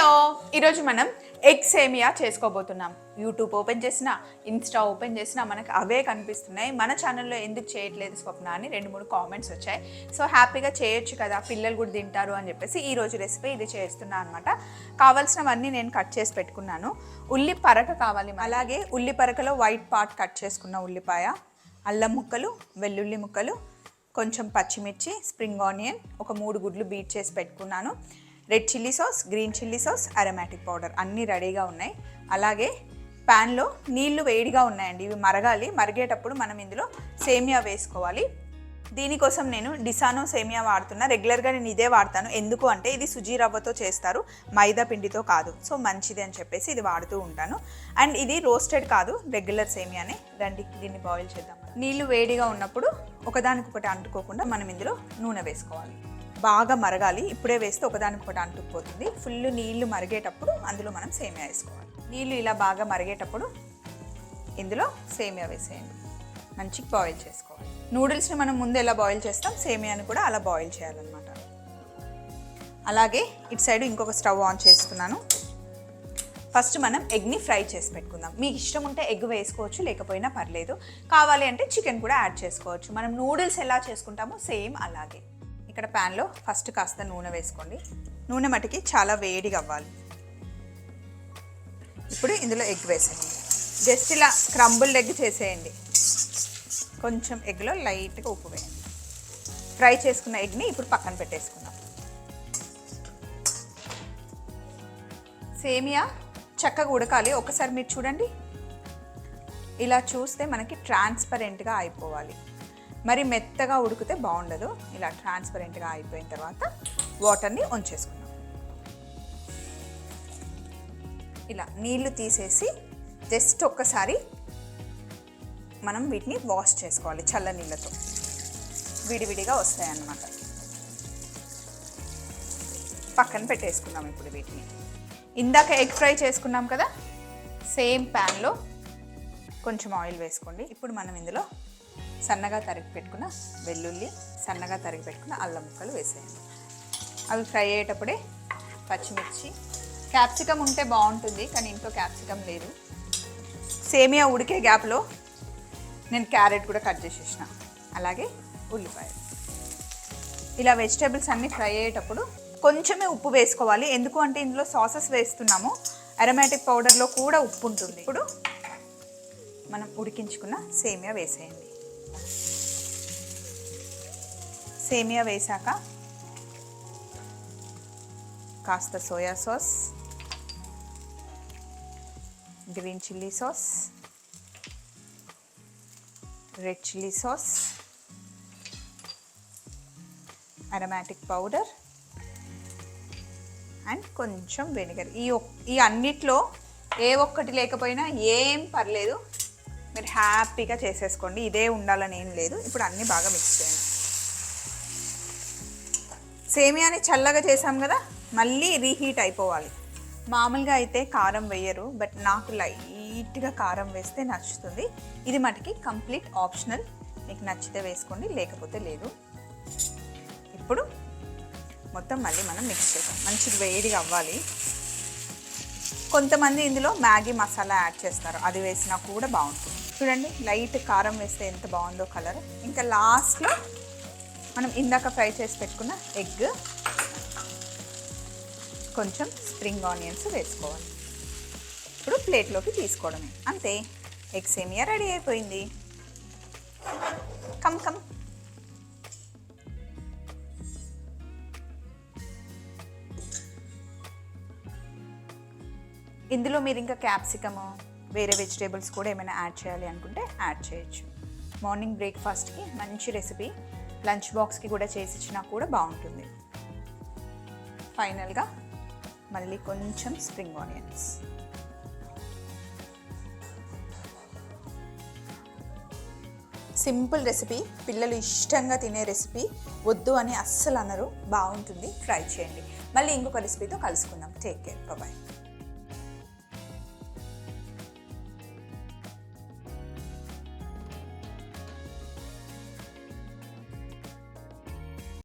Hello ఈరోజు మనం egg సేమియా చేసుకోబోతున్నాం. యూట్యూబ్ ఓపెన్ చేసినా ఇన్స్టా ఓపెన్ చేసినా మనకు అవే కనిపిస్తున్నాయి. మన ఛానల్లో ఎందుకు చేయట్లేదు స్వప్న అని రెండు మూడు కామెంట్స్ వచ్చాయి. సో హ్యాపీగా చేయొచ్చు కదా పిల్లలు కూడా తింటారు అని చెప్పేసి ఈరోజు రెసిపీ ఇది చేస్తున్నా అనమాట కావాల్సినవన్నీ నేను కట్ చేసి పెట్టుకున్నాను. ఉల్లి పరక కావాలి అలాగే ఉల్లి పరకలో వైట్ పార్ట్ కట్ చేసుకున్న ఉల్లిపాయ అల్లం ముక్కలు వెల్లుల్లి ముక్కలు కొంచెం పచ్చిమిర్చి స్ప్రింగ్ ఆనియన్ ఒక మూడు గుడ్లు బీట్ చేసి పెట్టుకున్నాను. Red chilli sauce green chilli sauce aromatic powder అన్నీ రెడీగా ఉన్నాయి. అలాగే ప్యాన్లో నీళ్ళు వేడిగా ఉన్నాయండి. ఇవి మరగాలి. మరిగేటప్పుడు మనం ఇందులో సేమియా వేసుకోవాలి. దీనికోసం నేను డిసానో సేమియా వాడుతున్నా. రెగ్యులర్గా నేను ఇదే వాడతాను. ఎందుకు అంటే ఇది సుజీ రవ్వతో చేస్తారు. మైదా పిండితో కాదు. సో మంచిది అని చెప్పేసి ఇది వాడుతూ ఉంటాను. అండ్ ఇది రోస్టెడ్ కాదు. రెగ్యులర్ సేమియానే. రండి దీన్ని బాయిల్ చేద్దాం. నీళ్ళు వేడిగా ఉన్నప్పుడు ఒకదానికొకటి అంటుకోకుండా మనం ఇందులో నూనె వేసుకోవాలి. బాగా మరగాలి ఇప్పుడే వేస్తే ఒకదానికొకటి అంటుకుపోతుంది. ఫుల్ నీళ్ళు మరిగేటప్పుడు అందులో మనం సేమియా వేసుకోవాలి. నీళ్ళు ఇలా బాగా మరిగేటప్పుడు ఇందులో సేమియా వేసేయండి. మంచిగా బాయిల్ చేసుకోవాలి. నూడిల్స్ని మనం ముందు ఎలా బాయిల్ చేస్తాం? సేమియాని కూడా అలా బాయిల్ చేయాలన్నమాట. అలాగే ఇటు సైడ్ ఇంకొక స్టవ్ ఆన్ చేస్తున్నాను. ఫస్ట్ మనం ఎగ్ని ఫ్రై చేసి పెట్టుకుందాం. మీకు ఇష్టం ఉంటే ఎగ్ వేసుకోవచ్చు లేకపోయినా పర్లేదు. కావాలి అంటే చికెన్ కూడా యాడ్ చేసుకోవచ్చు. మనం నూడిల్స్ ఎలా చేసుకుంటామో సేమ్ అలాగే. ఇక్కడ ప్యాన్లో ఫస్ట్ కాస్త నూనె వేసుకోండి. నూనె మటుకి చాలా వేడిగా అవ్వాలి. ఇప్పుడు ఇందులో ఎగ్ వేసేయండి. జస్ట్ ఇలా క్రంబుల్డ్ ఎగ్ చేసేయండి. కొంచెం ఎగ్లో లైట్గా ఉప్పు వేయండి. ఫ్రై చేసుకున్న ఎగ్ని ఇప్పుడు పక్కన పెట్టేసుకుందాం. సేమియా చక్కగా ఉడకాలి. ఒకసారి మీరు చూడండి. ఇలా చూస్తే మనకి ట్రాన్స్పరెంట్గా అయిపోవాలి. మరి మెత్తగా ఉడికితే బాగుండదు. ఇలా ట్రాన్స్పరెంట్గా అయిపోయిన తర్వాత వాటర్ని ఉంచేసుకున్నాం ఇలా నీళ్ళు తీసేసి జస్ట్ ఒక్కసారి మనం వీటిని వాష్ చేసుకోవాలి చల్ల నీళ్ళతో. విడివిడిగా వస్తాయన్నమాట. పక్కన పెట్టేసుకుందాం ఇప్పుడు వీటిని. ఇందాక ఎగ్ ఫ్రై చేసుకున్నాం కదా? సేమ్ ప్యాన్లో కొంచెం ఆయిల్ వేసుకోండి. ఇప్పుడు మనం ఇందులో సన్నగా తరిగి పెట్టుకున్న వెల్లుల్లి సన్నగా తరిగి పెట్టుకున్న అల్లం ముక్కలు వేసేయండి. అవి ఫ్రై అయ్యేటప్పుడే పచ్చిమిర్చి. క్యాప్సికమ్ ఉంటే బాగుంటుంది కానీ ఇంట్లో క్యాప్సికమ్ లేదు. సేమియా ఉడికే గ్యాప్లో నేను క్యారెట్ కూడా కట్ చేసేసిన అలాగే ఉల్లిపాయ ఇలా వెజిటేబుల్స్ అన్నీ ఫ్రై అయ్యేటప్పుడు కొంచెమే ఉప్పు వేసుకోవాలి. ఎందుకు అంటే ఇందులో సాసెస్ వేస్తున్నాము. అరమాటిక్ పౌడర్లో కూడా ఉప్పు ఉంటుంది. ఇప్పుడు మనం ఉడికించుకున్న సేమియా వేసేయండి. సేమియా వేశాక కాస్త soya sauce green chilli sauce red chilli sauce aromatic powder and కొంచెం వెనిగర్. ఈ ఈ అన్నిట్లో ఏ ఒక్కటి లేకపోయినా ఏం పర్లేదు. మీరు హ్యాపీగా చేసేసుకోండి. ఇదే ఉండాలని ఏం లేదు. ఇప్పుడు అన్నీ బాగా మిక్స్ చేయండి. సేమియాని చల్లగా చేసాం కదా మళ్ళీ రీహీట్ అయిపోవాలి. మామూలుగా అయితే కారం వేయరు బట్ నాకు లైట్గా కారం వేస్తే నచ్చుతుంది. ఇది మటుకి కంప్లీట్ ఆప్షనల్ మీకు నచ్చితే వేసుకోండి లేకపోతే లేదు. ఇప్పుడు మొత్తం మళ్ళీ మనం మిక్స్ చేద్దాం. మంచిగా వేడిగా అవ్వాలి. కొంతమంది ఇందులో మ్యాగీ మసాలా యాడ్ చేస్తారు. అది వేసినా కూడా బాగుంటుంది. చూడండి లైట్ కారం వేస్తే ఎంత బాగుందో కలర్. ఇంకా లాస్ట్లో మనం ఇందాక ఫ్రై చేసి పెట్టుకున్న ఎగ్. కొంచెం స్ప్రింగ్ ఆనియన్స్ వేసుకోవాలి. ఇప్పుడు ప్లేట్లోకి తీసుకోవడమే. అంతే. ఎగ్ సేమియా రెడీ అయిపోయింది. Come come. ఇందులో మీరు ఇంకా క్యాప్సికమ్ వేరే వెజిటేబుల్స్ కూడా ఏమైనా యాడ్ చేయాలి అనుకుంటే యాడ్ చేయొచ్చు. మార్నింగ్ బ్రేక్ఫాస్ట్కి మంచి రెసిపీ లంచ్ బాక్స్కి కూడా చేసి ఇచ్చినా కూడా బాగుంటుంది. ఫైనల్గా మళ్ళీ కొంచెం స్ప్రింగ్ ఆనియన్స్. సింపుల్ రెసిపీ పిల్లలు ఇష్టంగా తినే రెసిపీ వద్దు అని అస్సలు అనరు బాగుంటుంది ట్రై చేయండి. మళ్ళీ ఇంకొక రెసిపీతో కలుసుకుందాం. Take care. బాయ్